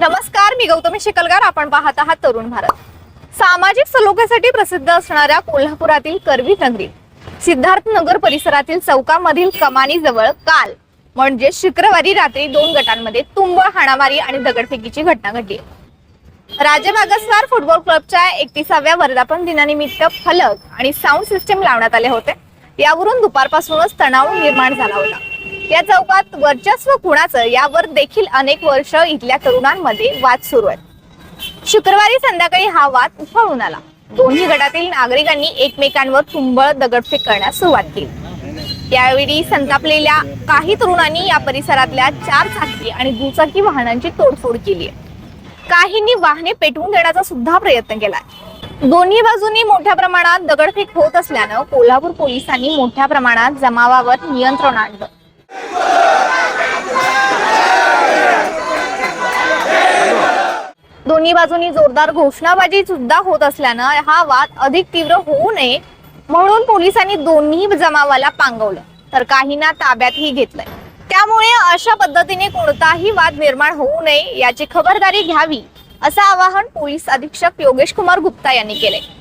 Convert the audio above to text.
नमस्कार मी गौतमी शिकलगार. आपण पाहत आहात तरुण भारत. सामाजिक सलोख्यासाठी प्रसिद्ध असणाऱ्या कोल्हापुरातील करवी नगरी सिद्धार्थ नगर परिसरातील चौकामधील कमानीजवळ काल म्हणजे शुक्रवारी रात्री दोन गटांमध्ये तुंबळ हाणामारी आणि दगडफेकीची घटना घडली. राज्य मागासवार फुटबॉल क्लबच्या एकतीसाव्या वर्धापन दिनानिमित्त फलक आणि साऊंड सिस्टीम लावण्यात आले होते. यावरून दुपारपासूनच तणाव निर्माण झाला होता. या चौकात वर्चस्व कुणाचं यावर देखील अनेक वर्ष इथल्या तरुणांमध्ये वाद सुरू आहेत. शुक्रवारी संध्याकाळी हा वाद उफाळून आला. दोन्ही गटातील नागरिकांनी एकमेकांवर तुंबळ दगडफेक करण्यास सुरुवात केली. यावेळी संतापलेल्या काही तरुणांनी या परिसरातल्या चार चाकी आणि दुचाकी वाहनांची तोडफोड केली आहे. काहींनी वाहने पेटवून देण्याचा सुद्धा प्रयत्न केला दोन्ही बाजूनी मोठ्या प्रमाणात दगडफेक होत असल्यानं कोल्हापूर पोलिसांनी मोठ्या प्रमाणात जमावावर नियंत्रण आणलं. दोन्ही बाजूनी जोरदार घोषणाबाजी सुद्धा होत असल्यानं हा वाद अधिक तीव्र होऊ नये म्हणून पोलिसांनी दोन्ही जमावाला पांगवलं. तर काहींना ताब्यातही घेतलंय. त्यामुळे अशा पद्धतीने कोणताही वाद निर्माण होऊ नये याची खबरदारी घ्यावी असं आवाहन पोलीस अधीक्षक योगेश कुमार गुप्ता यांनी केलंय.